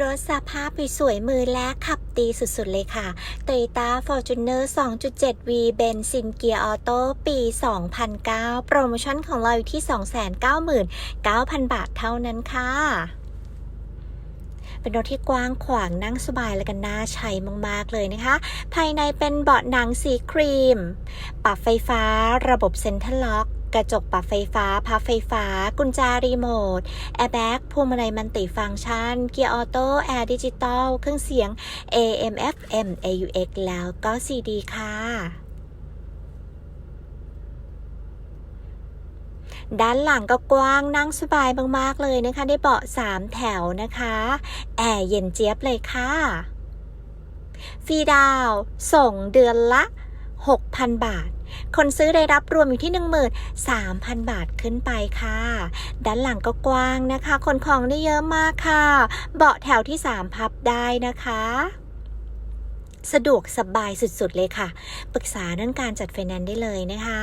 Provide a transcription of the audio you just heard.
รถสภาพสวยมือและขับดีสุดๆเลยค่ะ Toyota Fortuner 2.7V เบนซินเกียร์ออโต้ปี 2009 โปรโมชั่นของเราอยู่ที่ 299,000 บาทเท่านั้นค่ะเป็นรถที่กว้างขวางนั่งสบายและกันน่าใช้มาก ๆ เลยนะคะ ภายในเป็นเบาะหนังสีครีม ปรับไฟฟ้าระบบเซ็นทรัลล็อก กระจกปรับไฟฟ้า พับไฟฟ้า กุญแจรีโมท แอร์แบ็กพวงมาลัยมันติฟังก์ชัน เกียร์ออโต้ แอร์ดิจิตอล เครื่องเสียง AM FM AUX แล้วก็ CD ค่ะด้านหลังก็กว้างนั่งสบายมากๆเลยนะคะ ได้เบาะ 3 แถวนะคะ แอร์เย็นเจี๊ยบเลยค่ะ ฟรีดาว ส่งเดือนละ 6,000 บาท คนซื้อได้รับรวมอยู่ที่ 13,000 บาทขึ้นไปค่ะ ด้านหลังก็กว้างนะคะ คนของได้เยอะมากค่ะ เบาะแถวที่ 3 พับได้นะคะสะดวกสบายสุดๆเลยค่ะ ปรึกษาเรื่องการจัดไฟแนนซ์ได้เลยนะคะ